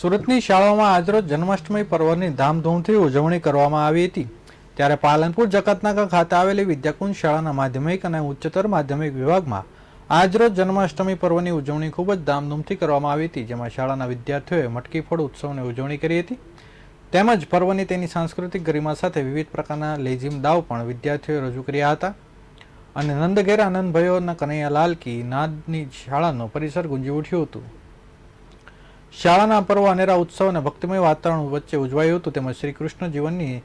સુરતની શાળાઓમાં આજરોજ જન્માષ્ટમી પર્વની ધામધૂમથી ઉજવણી કરવામાં આવી હતી. ત્યારે પાલનપુર જકાતનાકા ખાતે આવેલી વિદ્યાકુંજ શાળાના માધ્યમિક અને ઉચ્ચતર માધ્યમિક વિભાગમાં આજરોજ જન્માષ્ટમી પર્વની ઉજવણી ખૂબ જ ધામધૂમથી કરવામાં આવી હતી, જેમાં શાળાના વિદ્યાર્થીઓએ મટકી ફોડ ઉત્સવની ઉજવણી કરી હતી. તેમજ પર્વની તેની સાંસ્કૃતિક ગરિમા સાથે વિવિધ પ્રકારના લેઝિમ દાવ પણ વિદ્યાર્થીઓએ રજૂ કર્યા હતા. અને નંદઘેર આનંદભાઈઓના કનૈયાલાલ કી નાદની શાળાનો પરિસર ગુંજી ઉઠ્યું હતું. શાળાના પર્વ અનેરા ઉત્સવ અને ભક્તિમય વાતાવરણ વચ્ચે ઉજવાયું હતું. તેમજ શ્રી કૃષ્ણ જીવનની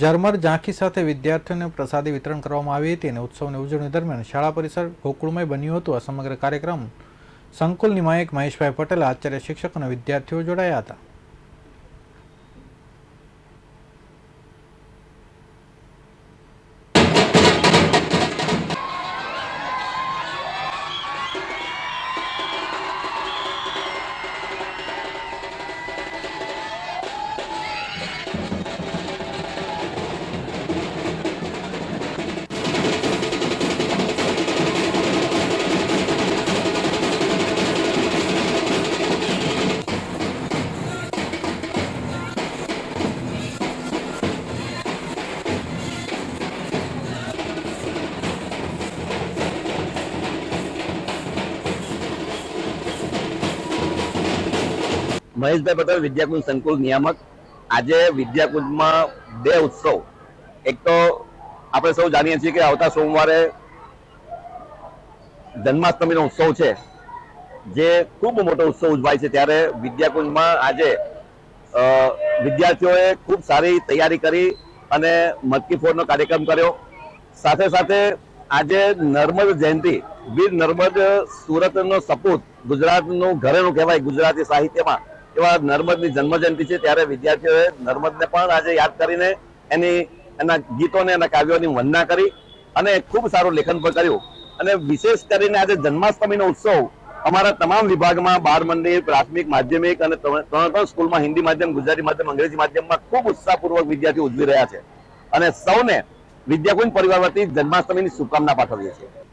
ઝરમર ઝાંખી સાથે વિદ્યાર્થીઓને પ્રસાદી વિતરણ કરવામાં આવી હતી અને ઉત્સવની ઉજવણી દરમિયાન શાળા પરિસર ગોકુળમય બન્યું હતું. આ સમગ્ર કાર્યક્રમ સંકુલ નિમાયક મહેશભાઈ પટેલ, આચાર્ય શિક્ષક અને વિદ્યાર્થીઓ જોડાયા હતા. મહેશભાઈ પટેલ, વિદ્યાકુંજ સંકુલ નિયામક. આજે વિદ્યાકુંજમાં બે ઉત્સવ. એક તો આપણે સૌ જાણીએ છીએ કે આવતા સોમવારે જન્માષ્ટમીનો ઉત્સવ છે, જે ખૂબ મોટો ઉત્સવ ઉજવાય છે. ત્યારે વિદ્યાકુંજમાં આજે વિદ્યાર્થીઓએ ખૂબ સારી તૈયારી કરી અને મટકી ફોડનો કાર્યક્રમ કર્યો. સાથે સાથે આજે નર્મદ જયંતિ, વીર નર્મદ સુરતનો સપૂત ગુજરાતનું ઘરેણું કહેવાય ગુજરાતી સાહિત્યમાં. એવા નર્મદની જન્મજયંતિ છે ત્યારે વિદ્યાર્થીઓએ નર્મદને પણ આજે યાદ કરીને એની, એના ગીતોને, એના કાવ્યોની વંદના કરી અને ખૂબ સારું લેખન પણ કર્યું. અને વિશેષ કરીને આજે જન્માષ્ટમીનો ઉત્સવ અમારા તમામ વિભાગમાં બાર મંદિર પ્રાથમિક, માધ્યમિક અને ત્રણ ત્રણ સ્કૂલમાં હિન્દી માધ્યમ, ગુજરાતી માધ્યમ, અંગ્રેજી માધ્યમમાં ખૂબ ઉત્સાહપૂર્વક વિદ્યાર્થીઓ ઉજવી રહ્યા છે. અને સૌને વિદ્યાકુંજ પરિવાર વતી જન્માષ્ટમીની શુભકામના પાઠવીએ છીએ.